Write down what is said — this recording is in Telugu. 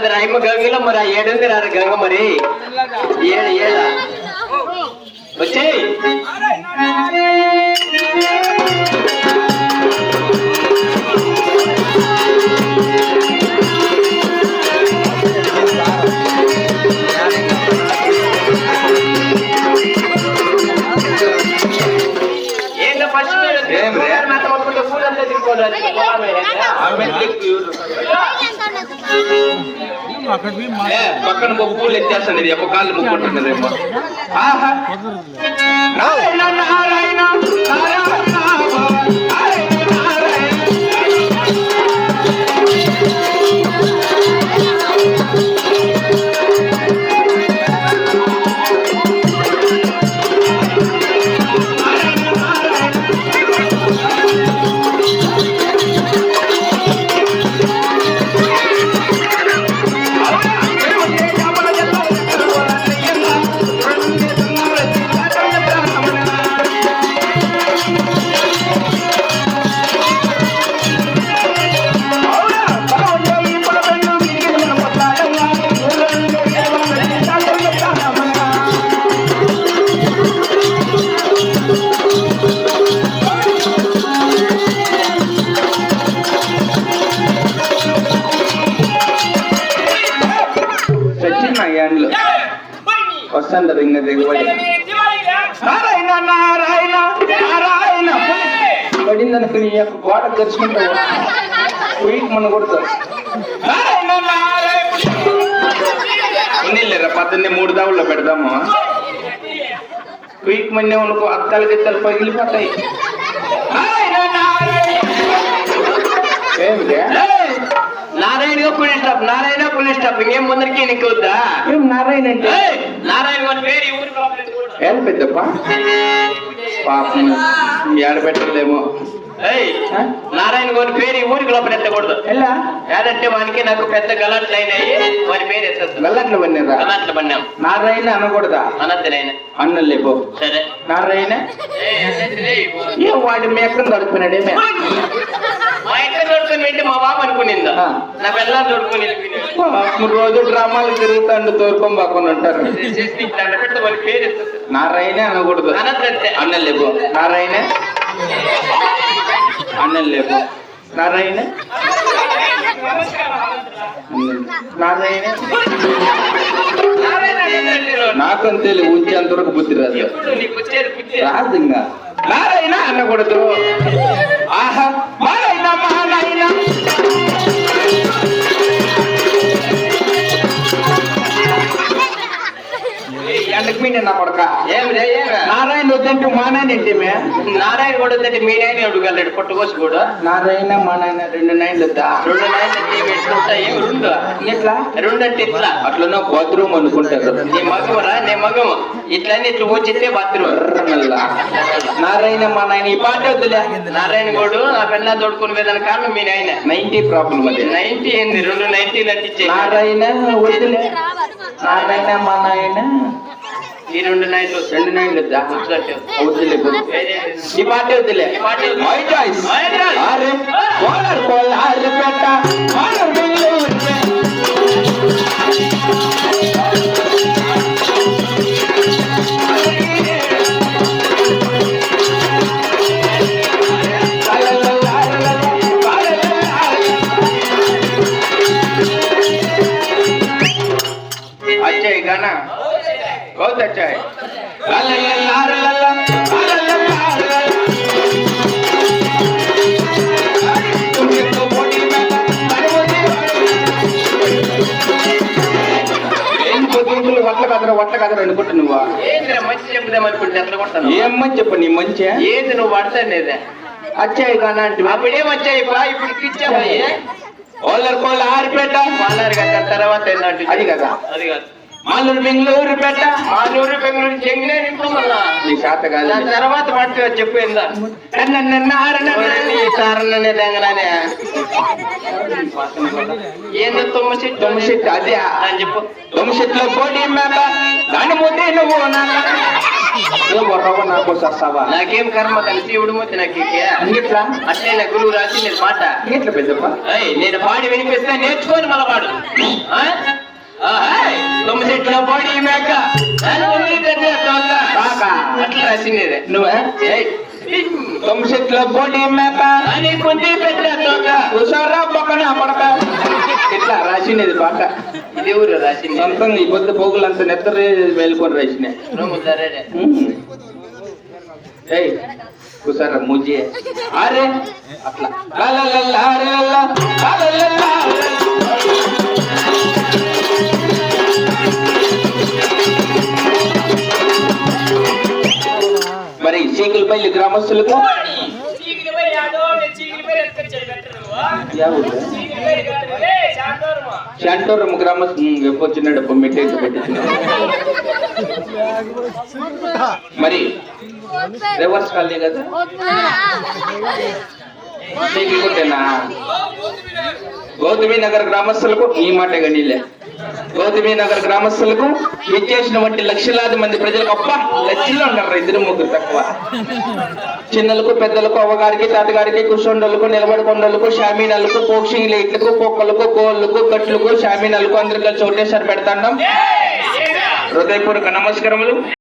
అది రాయమ్మ గంగలో మరి ఆ ఏడుంది రా. గంగ మరి ఏడు ఏడ. వచ్చే. ఏంటో పక్కన బొప్పు లెక్కేస్తాను ఇది ఎప్పకాళ్ళు బొప్పు ఉంటుంది వస్తుంది ఇంకా దిగుబడి నారాయణ నారాయణ నారాయణ. పడింది అనుకుని ఈ యొక్క గోడ తెరుచుకుంటావు పోయి మన కొడుతావు నారాయణ పద్దెనిమిది మూడు దావుల్లో పెడదాము. క్విక్ మన్నే అనుకో అత్తలు గిత్తలు పగిలిపోతాయి. Narayana please stop Narayana please stop ఇంకేం ముందరికి నీకు వద్దా? ఏం నారాయణ అంటే? ఏడపెద్దప్పా పాపం ఏడపెట్టలేమో నారాయణ గౌరి పేరు ఈ ఊరికి లోపల ఎత్తకూడదు ఏదంటే మనకి నాకు పెద్ద గలాట్లు అయినాయి. వారి పేరు ఎత్తదు గల్లట్లు పన్నారా గల్లట్లు పన్నాం. నారాయణ అనకూడదా? అనద్దనైనా అన్నలే పో. సరే. నారాయణ? ఏ వాడి మేకం దొరికినాడేమే ఉద్దేశం ఏంటి మా బాబు అనుకునిందా? నా పిల్లలు మూడు రోజు డ్రామాలు తిరుగుతాడు తోడుకొని బాకొని ఉంటారు. నా రైనే నారాయణే అనకూడదు. అనద్దంతే అన్నం లేవు. నారాయణే? అన్నం లేవు. నారాయణే? అన్నం. నారాయణ నాకంతే ఉంచేంత బుద్ధి రాదు. రాదు ఇంకా. నారాయణ అన్నకూడదు ఆహా ఎందుకు నా కొడక. ఏం? రే వద్దంటే మా నాయన ఏంటిమే నారాయణ కూడా వద్దంటే మీ నాయన అడుగుగలడు పుట్టుకోసి కూడా. నారాయణ మా నాయన రెండు నైన్లు వద్దా? రెండు నాయన రెండు. ఎట్లా? రెండు అంటే ఇట్లా. అట్లనో బాత్రూమ్ అనుకుంటారు. నీ మగమరా నీ మగము? ఇట్లా ఇట్లా వచ్చితే బాత్రూమ్. నారాయణ మా నాయన ఈ పాట వద్దులే. నారాయణ గోడు నా పిల్ల తోడుకుని వేదాని కారణం మీ నాయన. నైన్టీ ప్రాబ్లం అది. నైన్టీ ఏంది? రెండు నైన్టీలు అంటించే నారాయణ వద్దులే. నారాయణ మా నాయన ఈ రెండు లైన్లు రెండు లైన్లు వద్దులే ఈ పార్టీ వద్దులే. వట్ల కదరా అనుకుంటా నువ్వా. మంచి చెప్పుదాం అనుకుంటే ఎట్లా కొడతాను? ఏమని చెప్పు నీ మంచి? ఏంది నువ్వు పడతానేదే అచ్చాయి గానా అంటే అప్పుడేం వచ్చాయి బా ఇప్పుడు ఇచ్చాయి ఆరిపేట కదా తర్వాత ఏంటంటే అది కదా. అది కాదు. మాలూరు బెంగళూరు పెట్ట మాలూరు బెంగళూరు చెంగినే నింపుతున్నా నీ శాత కాదు. దాని తర్వాత పట్టు చెప్పిందా? ఏంది తుమ్మ చెట్టు తుమ్మ చెట్టు అదే. అని చెప్పు. తుమ్మ పోటీ కోడి దాని ముందే నువ్వు నాకు సస్తావా? నాకేం కర్మ కలిసి శివుడు మొత్తం నాకు ఇట్లా అట్లే నా గురువు రాసి నేను మాట ఇట్లా పెద్దప్ప? నేను పాడి వినిపిస్తే నేర్చుకొని మలవాడు. పాడు ఆ? ఆ, హాయ్. తొమ్మిది చెట్ల పాడి మేక. అట్లా రాసిండేది. నువ్వే? ఏయ్, తొమ్మిది చెట్ల పొడి మేక. అని కుంటి పెద్ద తోక హుషారా పక్కన పడక. ఇట్లా రాసినది పాట ఇది ఊరు రాసింది. సొంతంగా ఈ పొద్దు పోగులంతా నెత్తరే మేలుకొని రాసిన. ఏయ్ హుషారా ముజే? అరే అట్లా. రే, శాంతవరము. శాంటోరం గ్రామస్తు వచ్చినాడు మెట్టేసి పెట్టించిన మరి రివర్స్ కాలనీ కదా? చీకి కొట్టేనా గౌతమి నగర్ గ్రామస్తులకు ఈ మాట గనీలే గౌతమి నగర్ గ్రామస్తులకు విచ్చేసిన వంటి లక్షలాది మంది ప్రజలకు అప్ప లక్షల్లో ఉన్నారు ఇద్దరు ముగ్గురు తక్కువ. చిన్నలకు పెద్దలకు అవ్వగారికి తాతగారికి కుషొండలకు నిలబడుకొండలకు షామీనాలకు పోక్షి లైట్లకు పొక్కలకు కోళ్ళకు కట్లకు షామీనాలకు అందరు కలిసి ఒకటేసారి ఏరా? హృదయపూర్వక నమస్కారములు.